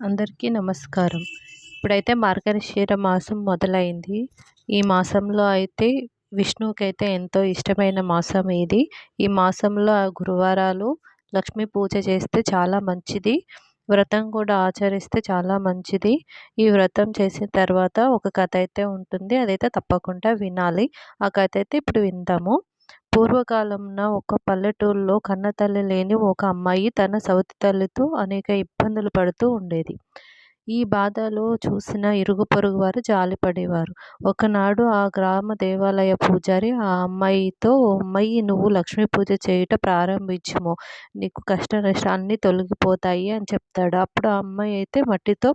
అందరికీ నమస్కారం. ఇప్పుడైతే మార్గశిర మాసం మొదలైంది. ఈ మాసంలో అయితే విష్ణువుకి అయితే ఎంతో ఇష్టమైన మాసం ఇది. ఈ మాసంలో గురువారాలు లక్ష్మీ పూజ చేస్తే చాలా మంచిది. వ్రతం కూడా ఆచరిస్తే చాలా మంచిది. ఈ వ్రతం చేసిన తర్వాత ఒక కథ అయితే ఉంటుంది. అదైతే తప్పకుండా వినాలి. ఆ కథ అయితే ఇప్పుడు విందాము. పూర్వకాలంన ఒక పల్లెటూరులో కన్నతల్లి లేని ఒక అమ్మాయి తన సవతి తల్లితో అనేక ఇబ్బందులు పడుతూ ఉండేది. ఈ బాధలో చూసిన ఇరుగు పొరుగు వారు జాలిపడేవారు. ఒకనాడు ఆ గ్రామ దేవాలయ పూజారి ఆ అమ్మాయితో అమ్మాయి నువ్వు లక్ష్మీ పూజ చేయుట ప్రారంభించుము. నీకు కష్ట నష్టాన్ని తొలగిపోతాయి అని చెప్తాడు. అప్పుడు ఆ అమ్మాయి అయితే మట్టితో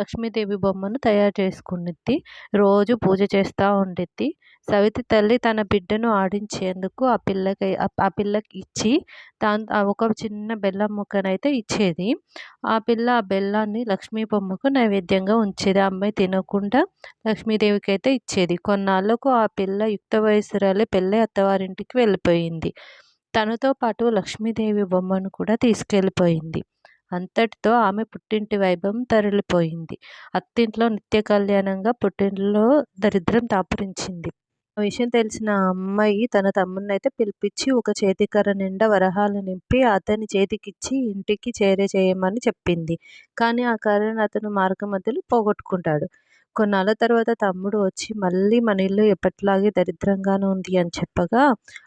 లక్ష్మీదేవి బొమ్మను తయారు చేసుకునిద్ది రోజు పూజ చేస్తూ ఉండిద్ది. సవితి తల్లి తన బిడ్డను ఆడించేందుకు ఆ పిల్లకి ఆ పిల్లకి ఇచ్చి దాని ఒక చిన్న బెల్లం ముక్కనైతే ఇచ్చేది. ఆ పిల్ల ఆ బెల్లాన్ని లక్ష్మీ బొమ్మ అమ్మకు నైవేద్యంగా ఉంచేది. ఆ అమ్మాయి తినకుండా లక్ష్మీదేవికి అయితే ఇచ్చేది. కొన్నాళ్ళకు ఆ పిల్ల యుక్త వయసురాలే పెళ్ళి అత్తవారింటికి వెళ్ళిపోయింది. తనతో పాటు లక్ష్మీదేవి బొమ్మను కూడా తీసుకెళ్ళిపోయింది. అంతటితో ఆమె పుట్టింటి వైభవం తరలిపోయింది. అత్తింట్లో నిత్య కళ్యాణంగా పుట్టింట్లో దరిద్రం దాపురించింది. విషయం తెలిసిన అమ్మాయి తన తమ్ముడిని అయితే పిలిపించి ఒక చేతికర్ర నిండా వరహాలు నింపి అతని చేతికిచ్చి ఇంటికి చేరే చేయమని చెప్పింది. కానీ ఆ కర్రను అతను మార్గ మధ్యలో పోగొట్టుకుంటాడు. కొన్నాళ్ళ తర్వాత తమ్ముడు వచ్చి మళ్ళీ మన ఇల్లు ఎప్పటిలాగే దరిద్రంగానే ఉంది అని చెప్పగా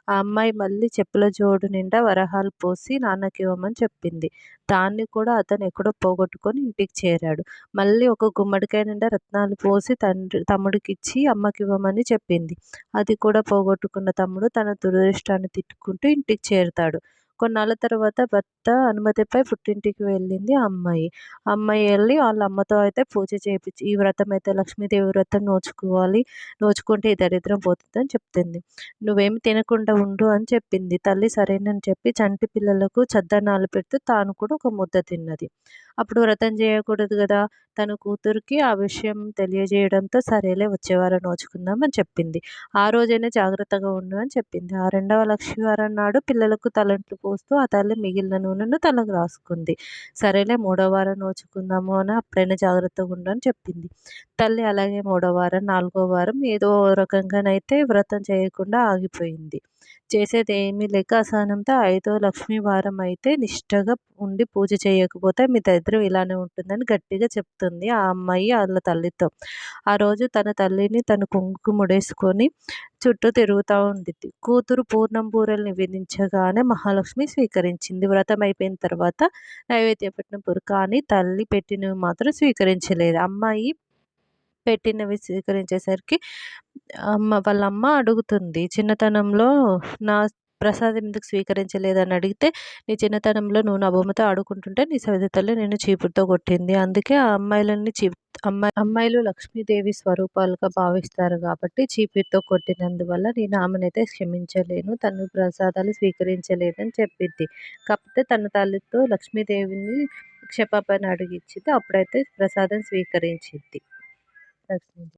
ఆ అమ్మాయి మళ్ళీ చెప్పుల జోడు నిండా వరహాలు పోసి నాన్నకి ఇవ్వమని చెప్పింది. దాన్ని కూడా అతను ఎక్కడో పోగొట్టుకొని ఇంటికి చేరాడు. మళ్ళీ ఒక గుమ్మడికాయ నిండా రత్నాలు పోసి తండ్రి తమ్ముడికి ఇచ్చి అమ్మకి ఇవ్వమని చెప్పింది. అది కూడా పోగొట్టుకున్న తమ్ముడు తన దురదృష్టాన్ని తిట్టుకుంటూ ఇంటికి చేరుతాడు. కొన్నాళ్ళ తర్వాత భర్త అనుమతిపై పుట్టింటికి వెళ్ళింది ఆ అమ్మాయి. అమ్మాయి వెళ్ళి వాళ్ళ అమ్మతో అయితే పూజ చేయించి ఈ వ్రతం అయితే లక్ష్మీదేవి వ్రతం నోచుకోవాలి నోచుకుంటే ఈ దరిద్రం పోతుందని చెప్తుంది నువ్వేమి తినకుండా ఉండు అని చెప్పింది. తల్లి సరేనని చెప్పి చంటి పిల్లలకు చద్దనాలు పెడుతూ తాను కూడా ఒక ముద్ద తిన్నది. అప్పుడు వ్రతం చేయకూడదు కదా తన కూతురికి ఆ విషయం తెలియజేయడంతో సరేలే వచ్చేవారం నోచుకుందాం అని చెప్పింది. ఆ రోజైనా జాగ్రత్తగా ఉండు అని చెప్పింది. ఆ రెండవ లక్ష్మీవారం నాడు పిల్లలకు తలంట్లు పోస్తూ ఆ తల్లి మిగిలిన నూనెను తలకు రాసుకుంది. సరేలే మూడో వారం నోచుకుందాము అని అప్పుడైనా జాగ్రత్తగా ఉండని చెప్పింది. తల్లి అలాగే మూడో వారం నాలుగో వారం ఏదో రకంగానైతే వ్రతం చేయకుండా ఆగిపోయింది. చేసేది ఏమీ లేక అసహనంతో ఐదో లక్ష్మీ వారం అయితే నిష్టగా ఉండి పూజ చేయకపోతే మీ దరిద్రం ఇలానే ఉంటుందని గట్టిగా చెప్తుంది ఆ అమ్మాయి వాళ్ళ తల్లితో. ఆ రోజు తన తల్లిని తన కుంకుముడేసుకొని చుట్టూ తిరుగుతూ ఉండిద్ది. కూతురు పూర్ణం బూరెల్ని నివేదించగానే మహాలక్ష్మి స్వీకరించింది. వ్రతం అయిపోయిన తర్వాత నైవేద్యం పెట్టిన బూర కానీ తల్లి పెట్టినవి మాత్రం స్వీకరించలేదు. అమ్మాయి పెట్టినవి స్వీకరించేసరికి అమ్మ వాళ్ళ అమ్మ అడుగుతుంది చిన్నతనంలో నా ప్రసాదం ఎందుకు స్వీకరించలేదని అడిగితే నీ చిన్నతనంలో నువ్వు నా బొమ్మతో ఆడుకుంటుంటే నీ సవిత తల్లి నేను చీపురుతో కొట్టింది. అందుకే ఆ అమ్మాయిలన్నీ చీ అమ్మాయి అమ్మాయిలు లక్ష్మీదేవి స్వరూపాలుగా భావిస్తారు కాబట్టి చీపురుతో కొట్టినందువల్ల నేను ఆమెనైతే క్షమించలేను తను ప్రసాదాలు స్వీకరించలేదని చెప్పింది కాకపోతే తన తల్లితో లక్ష్మీదేవిని క్షమాపణ అడిగిచ్చింది అప్పుడైతే ప్రసాదం స్వీకరించింది లక్ష్మీదేవి